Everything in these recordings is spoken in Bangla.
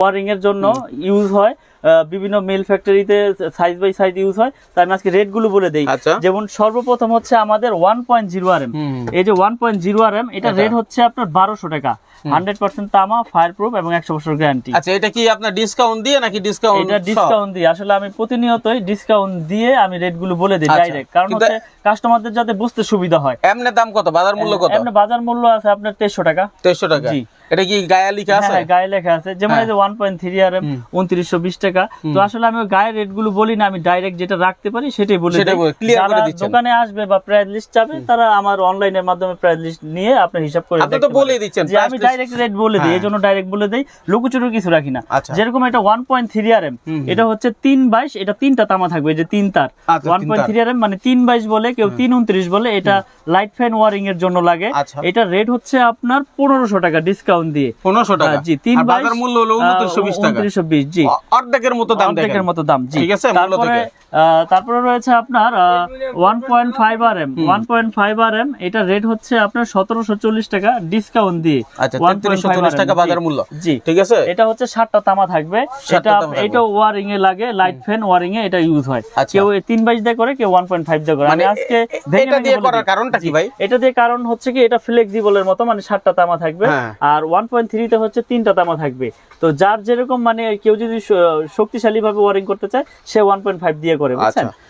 ওয়ারিং এর জন্য ইউজ হয় বিভিন্ন মিল ফ্যাক্টরিতে সাইজ বাই সাইজ ইউজ হয়। তাই আমি আজকে রেটগুলো বলে দেই। আচ্ছা। যেমন সর্বপ্রথম হচ্ছে আমাদের one point zero R M এই যে one point zero R M এটা। রেট হচ্ছে আপনার বারোশো টাকা। হান্ড্রেড পার্সেন্ট তামা ফায়ার প্রুফ এবং একশো বছর গ্যারান্টি আচ্ছা এটা কি আপনার ডিসকাউন্ট দিয়ে নাকি ডিসকাউন্ট এটা ডিসকাউন্ট দিয়ে। আসলে আমি প্রতিনিয়তই ডিসকাউন্ট দিয়ে আমি রেটগুলো বলে দিই আচ্ছা, ডাইরেক্ট কারণ কিন্তু- হচ্ছে কাস্টমারদের যাতে বুঝতে সুবিধা হয়। এমনি দাম কত? বাজার মূল্য কত? এমনি বাজার মূল্য আছে আপনার তেইশশো টাকা। তেইশশো টাকা। জি। এটা কি গায়ে লিখা হ্যাঁ আছে? হ্যাঁ, গায়ে লেখা আছে। যেমন এই যে one point three R M হুম। উনত্রিশশো বিশ টাকা। তো আসলে আমি ওই গায়ের রেটগুলো বলি না আমি ডাইরেক্ট যেটা রাখতে পারি সেটাই বলে সেটাই দিই। করে দিচ্ছেন। দোকানে আসবে বা প্রাইস লিস্ট চাবে তারা আমার অনলাইনের মাধ্যমে প্রাইস লিস্ট নিয়ে আপনার হিসাব করে আপনি তো দিচ্ছেন, যে আমি ডাইরেক্ট রেট বলে দিই হ্যাঁ। এই জন্য ডাইরেক্ট বলে দিই লুকুচুরু কিছু রাখি না। আচ্ছা। যেরকম এটা one point three R M এটা হচ্ছে তিন বাইশ এটা তিনটা তামা থাকবে যে তিন তার। আচ্ছা, one point three R M মানে তিন বাইশ বলে কেউ তিন উনত্রিশ বলে এটা লাইট ফ্যান ওয়ারিং এর জন্য লাগে। আচ্ছা। এটা রেট হচ্ছে আপনার পনেরোশো টাকা ডিসকাউন্ট দিয়ে। পনেরোশো টাকা। জি তিন বাজার মূল্য হলো উনত্রিশশো বিশ টাকা। উনত্রিশশো বিশ জি। অর্ধেকের মতো দাম অর্ধেকের মতো দাম জি। ঠিক আছে, তারপরে তারপরে রয়েছে আপনার one point five R M one point five R M এটা রেট হচ্ছে আপনার সতেরোশো চল্লিশ টাকা ডিসকাউন্ট দিয়ে। আচ্ছা 1.5 টাকা বাজার মূল্য। জি। ঠিক আছে? এটা হচ্ছে তামা থাকবে। এটা এটা ওয়ারিং এ লাগে লাইট ফ্যান ওয়ারিং এ এটা ইউজ হয়। আচ্ছা। কেউ বাইশ দিয়ে করে কেউ ওয়ান পয়েন্ট ফাইভ দিয়ে করে। আমি মানে আজকে এটা দিয়ে করার কারণটা কি ভাই? এটা দিয়ে কারণ হচ্ছে কি এটা ফ্লেক্সিবলের মতো মানে সাতটা তামা থাকবে। হ্যাঁ। আর ওয়ান পয়েন্ট থ্রিতে হচ্ছে তিনটা তামা থাকবে তো যার যেরকম মানে কেউ যদি শক্তিশালী ভাবে ওয়ারিং করতে চায়, সে ওয়ান পয়েন্ট ফাইভ দিয়ে করে, বুঝছেন আচ্ছা।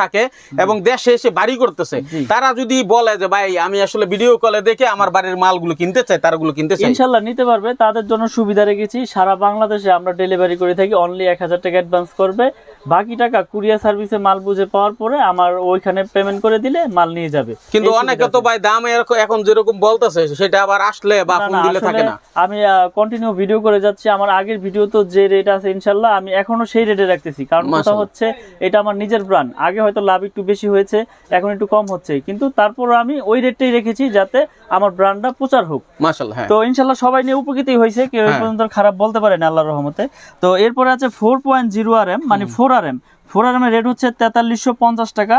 থাকে এবং দেশে এসে বাড়ি করতেছে। তারা যদি বলে যে ভাই আমি আসলে ভিডিও কলে দেখে আমার বাড়ির মালগুলো কিনতে চাই তারগুলো কিনতে চাই। ইনশাল্লাহ নিতে পারবে। তাদের জন্য সুবিধা রেখেছি। সারা বাংলাদেশে আমরা ডেলিভারি করে থাকি। অনলি এক হাজার টাকা অ্যাডভান্স করবে। বাকি টাকা কুরিয়ার সার্ভিসে মাল বুঝে পাওয়ার পরে আমার ওইখানে পেমেন্ট করে দিলে মাল নিয়ে যাবে। কিন্তু অনেকে তো ভাই দাম এরকম- এখন যেরকম বলতেছে সেটা আবার আসলে বা ফোন দিলে থাকে না। আমি কন্টিনিউ ভিডিও করে যাচ্ছি। আমার আগের ভিডিও তো যে রেট আছে ইনশাল্লাহ আমি এখনও সেই রেটে রাখতেছি। কারণ কথা হচ্ছে এটা আমার নিজের ব্র্যান্ড আগে হয়তো লাভ একটু বেশি হয়েছে এখন একটু কম হচ্ছে। কিন্তু তারপর আমি ওই রেটটাই রেখেছি যাতে আমার ব্র্যান্ডটা প্রচার হোক। মাশাল্লাহ হ্যাঁ। তো ইনশাল্লাহ সবাই নিয়ে উপকৃতই হয়েছে কেউ হ্যাঁ। পর্যন্ত খারাপ বলতে পারে না আল্লাহর রহমতে। তো এরপরে আছে four point zero R M মানে four R M. Four R M এর রেট হচ্ছে তেতাল্লিশশো পঞ্চাশ টাকা।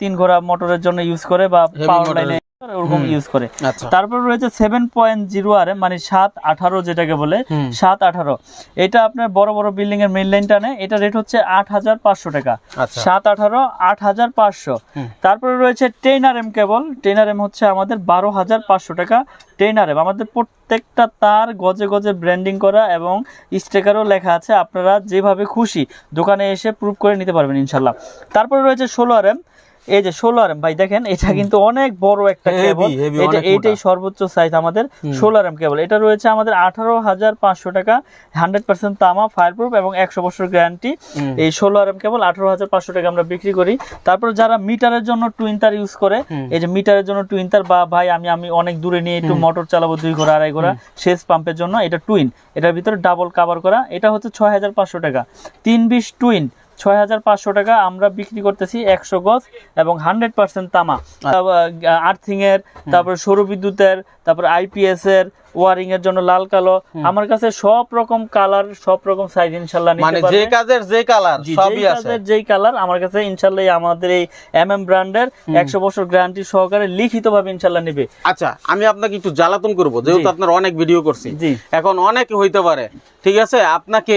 তিন ঘোড়া মোটরের জন্য ইউজ করে বা পাওয়ার লাইনে ওরকম ইউজ করে। আচ্ছা। তারপর রয়েছে সেভেন পয়েন্ট জিরো আর মানে সাত আঠারো যেটাকে বলে সাত আঠারো। এটা আপনার বড় বড় বিল্ডিং এর মেন লাইন টানে এটা রেট হচ্ছে আট হাজার পাঁচশো টাকা। আচ্ছা। সাত আঠারো আট হাজার পাঁচশো। তারপরে রয়েছে ten R M cable ten R M হচ্ছে আমাদের বারো হাজার পাঁচশো টাকা টেন আর এম আমাদের প্রত্যেকটা তার গজে গজে ব্র্যান্ডিং করা এবং স্টিকারও লেখা আছে। আপনারা যেভাবে খুশি দোকানে এসে প্রুভ করে নিতে পারবেন ইনশাল্লাহ। তারপরে রয়েছে ষোলো আর এম এই যে ষোলো আর ভাই দেখেন এটা কিন্তু অনেক বড় একটা কেবল এটা এইটাই সর্বোচ্চ সাইজ আমাদের ষোলো আর কেবল এটা রয়েছে আমাদের আঠারো হাজার পাঁচশো টাকা হান্ড্রেড পার্সেন্ট তামা ফায়ার প্রুফ এবং একশো বছর গ্যারান্টি এই ষোলো আর কেবল আঠারো হাজার পাঁচশো টাকা আমরা বিক্রি করি। তারপর যারা মিটারের জন্য টুইন তার ইউজ করে এই যে মিটারের জন্য টুইন তার বা ভাই আমি আমি অনেক দূরে নিয়ে একটু মোটর চালাবো দুই ঘোড়া আড়াই ঘোড়া সেচ পাম্পের জন্য এটা টুইন এটার ভিতরে ডাবল কাভার করা। এটা হচ্ছে ছয় হাজার পাঁচশো টাকা। তিন বিশ টুইন ছয় হাজার পাঁচশো টাকা আমরা বিক্রি করতেছি একশো গজ এবং হান্ড্রেড পার্সেন্ট তামা। আর্থিং এর তারপর সৌর বিদ্যুতের তারপর আইপিএস এর ওয়ারিং এর জন্য লাল কালো। আমার কাছে সব রকম কালার সব রকম সাইজ মানে যে কাজের যে কালার সবই আছে। কাজের যেই কালার আমার কাছে ইনশাল্লাহ আমাদের এই এম এম ব্র্যান্ডের একশো বছর গ্যারান্টি সহকারে লিখিত ভাবে ইনশাল্লাহ নিবে। আচ্ছা আমি আপনাকে একটু জ্বালাতন করব যেহেতু আপনার অনেক ভিডিও করছি। এখন অনেকে হইতে পারে ঠিক আছে? আপনাকে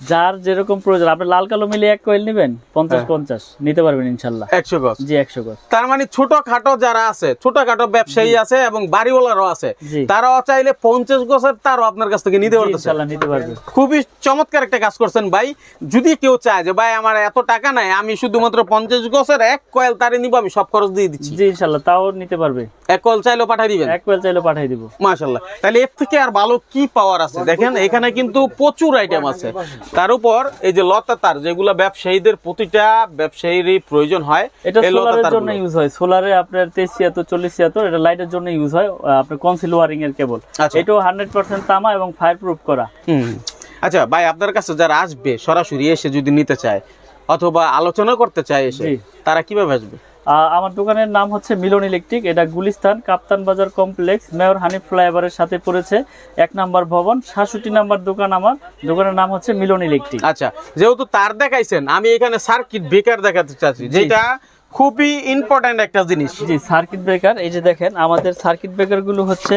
যার যেরকম প্রয়োজন। আপনি লাল কালো মিলিয়ে এক কয়েল নেবেন পঞ্চাশ হ্যাঁ। পঞ্চাশ নিতে পারবেন ইনশাল্লাহ। একশো গজ। জি একশো গজ। তার মানে ছোটখাটো যারা আছে ছোটখাটো ব্যবসায়ী আছে এবং বাড়িওয়ালারও আছে তারাও চাইলে পঞ্চাশ গজের তারও আপনার কাছ থেকে নিতে পারতেছে। ইনশাল্লাহ নিতে পারবে। খুবই চমৎকার একটা কাজ করছেন ভাই। যদি কেউ চায় যে ভাই আমার এত টাকা নাই আমি শুধুমাত্র পঞ্চাশ গছের এক কয়েল তারে নিব আমি সব খরচ দিয়ে দিচ্ছি। জি ইনশাল্লাহ তাও নিতে পারবে। এক কয়েল চাইলেও দিবেন? এক দিব। তাহলে এর থেকে আর ভালো কি পাওয়ার আছে? দেখেন এখানে কিন্তু প্রচুর আইটেম আছে। তার উপর এই যে লতা তার যেগুলো ব্যবসায়ীদের প্রতিটা ব্যবসায়ীরই প্রয়োজন হয় এটা সোলারের জন্য ইউজ হয়। সোলারে আপনার তেইশ ছিয়াত্তর চল্লিশ ছিয়াত্তর এটা লাইটের জন্য ইউজ হয়। আপনার কনসিল এর কেবল আচ্ছা। এটাও হান্ড্রেড পার্সেন্ট তামা এবং ফায়ার প্রুফ করা। হুম। আচ্ছা ভাই আপনার কাছে যারা আসবে সরাসরি এসে যদি নিতে চায় অথবা আলোচনা করতে চায় এসে তারা কীভাবে আসবে? আমার দোকানের নাম হচ্ছে মিলন ইলেকট্রিক এটা গুলিস্তান কাপ্তান বাজার কমপ্লেক্স মেয়র হানিফ ফ্লাইওভারের সাথে পড়েছে এক নাম্বার ভবন সাতষট্টি নাম্বার দোকান আমার দোকানের নাম হচ্ছে মিলন ইলেকট্রিক। আচ্ছা যেহেতু তার দেখাইছেন আমি এখানে সার্কিট বেকার দেখাতে চাচ্ছি যেটা খুবই ইম্পর্ট্যান্ট একটা জিনিস। জি সার্কিট ব্রেকার এই যে দেখেন আমাদের সার্কিট ব্রেকারগুলো হচ্ছে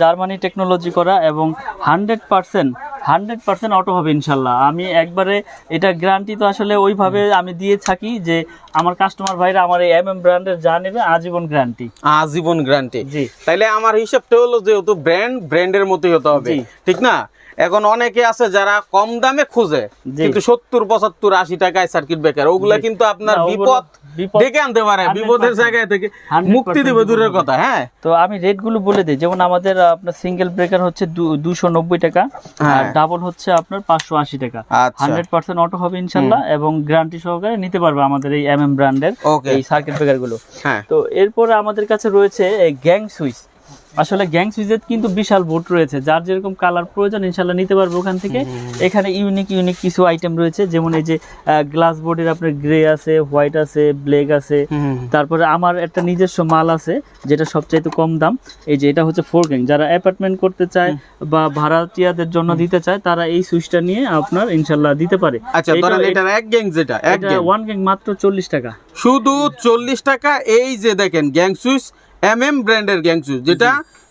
জার্মানি টেকনোলজি করা এবং hundred percent hundred percent auto হবে ইনশাল্লাহ। আমি একবারে এটা গ্যারান্টি তো আসলে ওইভাবে আমি দিয়ে থাকি যে আমার কাস্টমার ভাইরা আমার এই এম এম ব্র্যান্ডের যা নেবে আজীবন গ্যারান্টি আজীবন গ্যারান্টি জি। তাইলে আমার হিসাবটা হলো যেহেতু ব্র্যান্ড ব্র্যান্ডের মতোই হতে হবে। ঠিক না? এখন অনেকে আছে যারা কম দামে খুঁজে। কিন্তু সত্তর পঁচাত্তর আশি টাকায় সার্কিট ব্রেকার ওগুলা কিন্তু আপনার বিপদ ডেকে আনতে পারে বিপদের জায়গায় থেকে। মুক্তি দিবে দূরের কথা হ্যাঁ। তো আমি রেটগুলো বলে দিই। যেমন আমাদের আপনার সিঙ্গেল ব্রেকার হচ্ছে দুশো নব্বই টাকা আর হ্যাঁ। ডাবল হচ্ছে আপনার পাঁচশো আশি টাকা। হান্ড্রেড পার্সেন্ট অটো হবে ইনশাল্লাহ এবং গ্যারান্টি সহকারে নিতে পারবে আমাদের এই এম এম ব্র্যান্ডের এই সার্কিট ব্রেকারগুলো। হ্যাঁ। তো এরপরে আমাদের কাছে রয়েছে গ্যাং সুইচ আসলে গ্যাং সুইচের কিন্তু বিশাল বোর্ড রয়েছে। যার যেরকম কালার প্রয়োজন ইনশাল্লাহ নিতে পারবে ওখান থেকে। এখানে ইউনিক ইউনিক কিছু আইটেম রয়েছে। যেমন এই যে গ্লাস বোর্ডের আপনার গ্রে আছে হোয়াইট আছে ব্ল্যাক আছে। তারপরে আমার একটা নিজস্ব মাল আছে যেটা সবচাইতে কম দাম। এই যে এটা হচ্ছে ফোর গ্যাং যারা অ্যাপার্টমেন্ট করতে চায় বা ভাড়াটিয়াদের জন্য দিতে চায় তারা এই সুইচটা নিয়ে আপনার ইনশাল্লাহ দিতে পারে। আচ্ছা এটা- ধরেন এক গ্যাং যেটা এক গ্যাং ওয়ান গ্যাং মাত্র চল্লিশ টাকা। শুধু চল্লিশ টাকা এই যে দেখেন গ্যাং সুইচ এম এম ব্র্যান্ডের গ্যাং সুইচ যেটা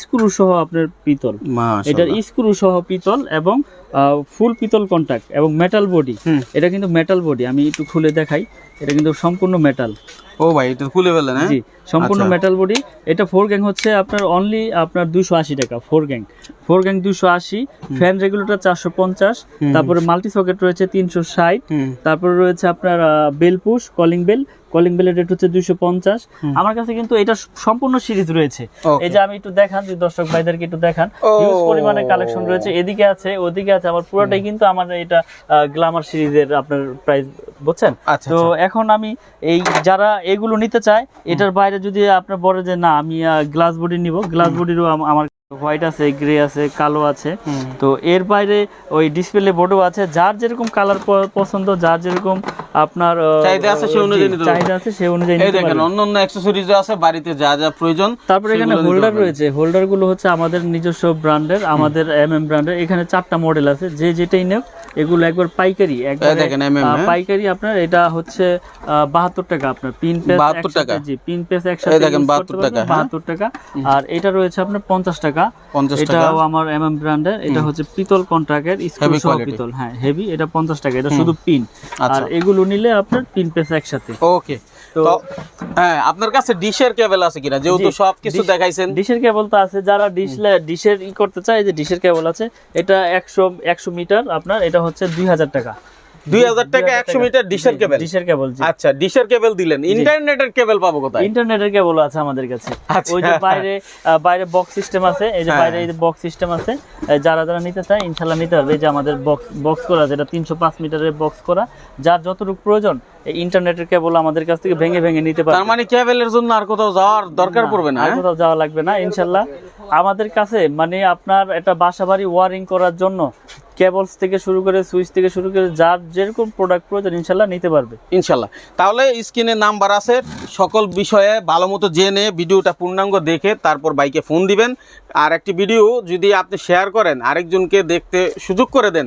স্ক্রু সহ আপনার পিতল। এটার স্ক্রু সহ পিতল এবং ফুল পিতল কন্টাক্ট এবং মেটাল বডি। এটা কিন্তু মেটাল বডি আমি একটু খুলে দেখাই। এটা কিন্তু সম্পূর্ণ মেটাল ও ভাই এটা খুলে ফেলেন জি সম্পূর্ণ আচ্ছা। মেটাল বডি এটা ফোর গ্যাং হচ্ছে আপনার অনলি আপনার দুশো আশি টাকা ফোর গ্যাং ফোর গ্যাং দুশো আশি ফ্যান রেগুলেটর চারশো পঞ্চাশ। তারপরে মাল্টি সকেট রয়েছে তিনশো ষাট। তারপরে রয়েছে আপনার bell push calling bell calling বেলের রেট হচ্ছে দুইশো পঞ্চাশ। আমার কাছে কিন্তু এটা সম্পূর্ণ সিরিজ রয়েছে। এই যে আমি একটু দেখান যে দর্শক ভাইদেরকে একটু দেখান। হিউজ পরিমাণে কালেকশন রয়েছে। এদিকে আছে ওদিকে আছে আমার পুরোটাই কিন্তু আমার এটা গ্লামার সিরিজের আপনার প্রাইস বুঝছেন? আচ্ছা তো আচ্ছা। এখন আমি এই যারা এগুলো নিতে চায় এটার বাইরে যদি আপনার বলে যে না আমি গ্লাস বডি নিব গ্লাস বডিরও আমার হোয়াইট আছে গ্রে আছে কালো আছে। তো এর বাইরে ওই ডিসপ্লে বোর্ডও আছে। যার যেরকম কালার পছন্দ যার যেরকম আপনার চাহিদা আছে সেই অনুযায়ী। চাহিদা আছে সেই অনুযায়ী এই দেখেন পারবেন। অন্য অন্য অ্যাক্সেসরিজ আছে বাড়িতে যা যা প্রয়োজন তারপরে এখানে হোল্ডার রয়েছে। হোল্ডারগুলো হচ্ছে আমাদের নিজস্ব ব্র্যান্ডের আমাদের এম এম ব্র্যান্ডের। এখানে চারটা মডেল আছে। যে যেটাই নেব এগুলো একবার পাইকারি একবার দেখেন, হ্যাঁ? পাইকারি আপনার এটা হচ্ছে বাহাত্তর টাকা আপনার। পিন পেস 72 টাকা? জি পিন পেস একসাথে দেখেন, 72 টাকা, হ্যাঁ? বাহাত্তর টাকা। আর এটা রয়েছে আপনার পঞ্চাশ টাকা। 50 টাকা। এটাও আমার এম এম ব্র্যান্ডের এটা হচ্ছে পিতল কন্ট্রাক্টের স্ক্রু সহ পিতল হ্যাঁ হেভি এটা পঞ্চাশ টাকা এটা শুধু পিন আর আচ্ছা। এগুলো নিলে আপনার পিন পেস একসাথে। ওকে তো- হ্যাঁ আপনার কাছে ডিশের কেবল আছে কিনা? যেহেতু জি, সব কিছু দেখাইছেন। ডিশের কেবল তো আছে যারা ডিশ ডিশের ই করতে চায় যে ডিশের কেবল আছে এটা একশো একশো মিটার আপনার এটা হচ্ছে দুই হাজার টাকা। দুই হাজার টাকা একশো মিটার ডিশের কেবল। ডিশের কেবল আচ্ছা ডিশের কেবল দিলেন। ইন্টারনেটের কেবল পাবো কোথায়? ইন্টারনেটের কেবল আছে আমাদের কাছে। আচ্ছা। ওই যে বাইরে বাইরে বক্স সিস্টেম আছে এই যে হ্যাঁ। বাইরে এই যে বক্স সিস্টেম আছে যারা যারা নিতে চায় ইনশাল্লাহ নিতে এই যে আমাদের বক্স বক্স করা এটা তিনশো পাঁচ মিটারের বক্স করা যার যতটুকু প্রয়োজন এই ইন্টারনেটের কেবল আমাদের কাছ থেকে ভেঙে ভেঙে নিতে তার পারবে। মানে কেবলের জন্য আর কোথাও যাওয়ার দরকার পড়বে না আর হ্যাঁ? কোথাও যাওয়া লাগবে না ইনশাল্লাহ আমাদের কাছে মানে আপনার একটা বাসা বাড়ি ওয়ারিং করার জন্য কেবলস থেকে শুরু করে সুইচ থেকে শুরু করে যার যেরকম প্রোডাক্ট প্রয়োজন, ইনশাল্লাহ নিতে পারবে। ইনশাল্লাহ। তাহলে স্ক্রিনে নাম্বার আছে। সকল বিষয়ে ভালো মতো জেনে ভিডিওটা পূর্ণাঙ্গ দেখে তারপর বাইকে ফোন দিবেন। আর একটি ভিডিও যদি আপনি শেয়ার করেন, আরেকজনকে দেখতে সুযোগ করে দেন